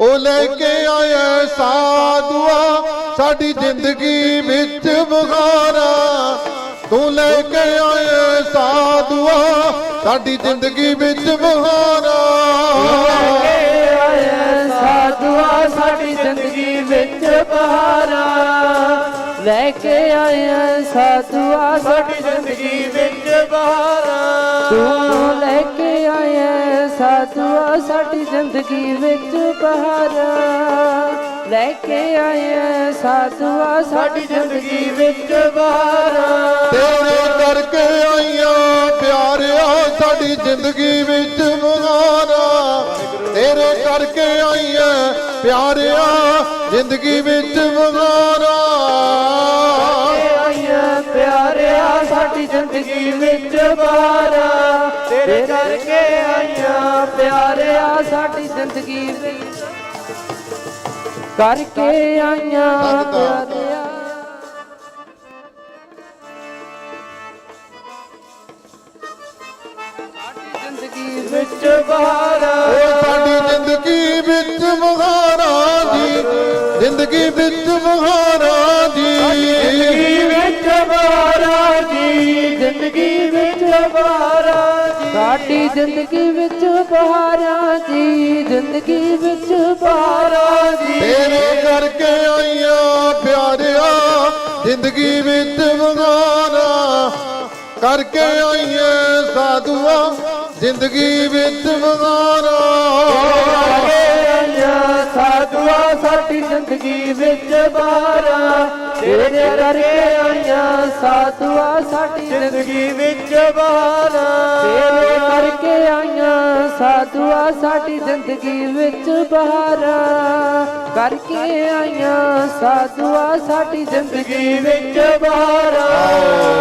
ਉਹ ਲੈ ਕੇ ਆਇਆ ਸਾਧੂਆ ਸਾਡੀ ਜ਼ਿੰਦਗੀ ਵਿੱਚ ਬੁਖਾਰਾ। ਤੂੰ ਲੈ ਕੇ ਆਇਆ ਸਾਧੂਆ ਸਾਡੀ ਜ਼ਿੰਦਗੀ ਵਿੱਚ ਬੁਖਾਰਾ। ਆਇਆ ਸਾਧੂਆ ਸਾਡੀ ਜ਼ਿੰਦਗੀ ਵਿੱਚ ਬਹਾਰਾ ਲੈ ਕੇ ਆਇਆ ਸਾਧੂਆ ਸਾਡੀ ਜ਼ਿੰਦਗੀ ਵਿੱਚ ਬਹਾਰਾ ਤੂੰ ਸਾਧੂਆ ਸਾਡੀ ਜ਼ਿੰਦਗੀ ਵਿੱਚ ਬਹਾਰਾ ਲੈ ਕੇ ਆਇਆ ਸਾਧੂਆ ਸਾਡੀ ਜ਼ਿੰਦਗੀ ਵਿੱਚ ਬਹਾਰਾ ਤੇਰੇ ਕਰਕੇ ਆਈਆਂ ਪਿਆਰਿਆ ਸਾਡੀ ਜ਼ਿੰਦਗੀ ਵਿੱਚ ਬੁਖਾਰਾ ਤੇਰੇ ਕਰਕੇ ਆਈਆਂ ਪਿਆਰਿਆ ਜ਼ਿੰਦਗੀ ਵਿੱਚ ਆਈਆਂ ਪਿਆਰਿਆ ਸਾਡੀ ਜ਼ਿੰਦਗੀ ਵਿੱਚ ਬਹਾਰਾ ਤੇਰੇ ਕਰਕੇ ਪਿਆਰਿਆ ਸਾਡੀ ਜ਼ਿੰਦਗੀ ਵਿੱਚ। ਕਰਕੇ ਆਈਆਂ। ਪਿਆਰਿਆ। ਸਾਡੀ ਜ਼ਿੰਦਗੀ ਵਿੱਚ ਬਹਾਰਾ ਓ ਸਾਡੀ ਜ਼ਿੰਦਗੀ ਵਿੱਚ ਬੁਖਾਰਾ ਜੀ। ਜ਼ਿੰਦਗੀ ਵਿੱਚ ਬੁਖਾਰਾ ਜੀ। ਜ਼ਿੰਦਗੀ ਵਿੱਚ ਬਹਾਰਾ ਜ਼ਿੰਦਗੀ ਵਿੱਚ ਬਹਾਰਾ ਸਾਡੀ ਜ਼ਿੰਦਗੀ ਵਿੱਚ ਬਹਾਰਾ ਜੀ ਜ਼ਿੰਦਗੀ ਵਿੱਚ ਬਹਾਰਾ ਜੀ। ਤੇਰੇ ਕਰਕੇ ਆਈਆਂ ਪਿਆਰਿਆ ਜ਼ਿੰਦਗੀ ਵਿੱਚ ਬੁਖਾਰਾ ਕਰਕੇ ਆਈਆਂ ਸਾਧੂਆ ਜ਼ਿੰਦਗੀ ਵਿੱਚ ਆਇਆ ਸਾਧੂਆ ਸਾਡੀ ਜ਼ਿੰਦਗੀ ਵਿੱਚ ਬਹਾਰਾ। ਤੇਰੇ ਕਰਕੇ ਆਇਆ ਸਾਧੂਆ ਸਾਡੀ ਜ਼ਿੰਦਗੀ ਵਿੱਚ ਬਹਾਰਾ। ਤੇਰੇ ਕਰਕੇ ਆਇਆ ਸਾਧੂਆ ਸਾਡੀ ਜ਼ਿੰਦਗੀ ਵਿੱਚ ਬਹਾਰਾ। ਕਰਕੇ ਆਇਆ ਸਾਧੂਆ ਸਾਡੀ ਜ਼ਿੰਦਗੀ ਵਿੱਚ ਬਹਾਰਾ।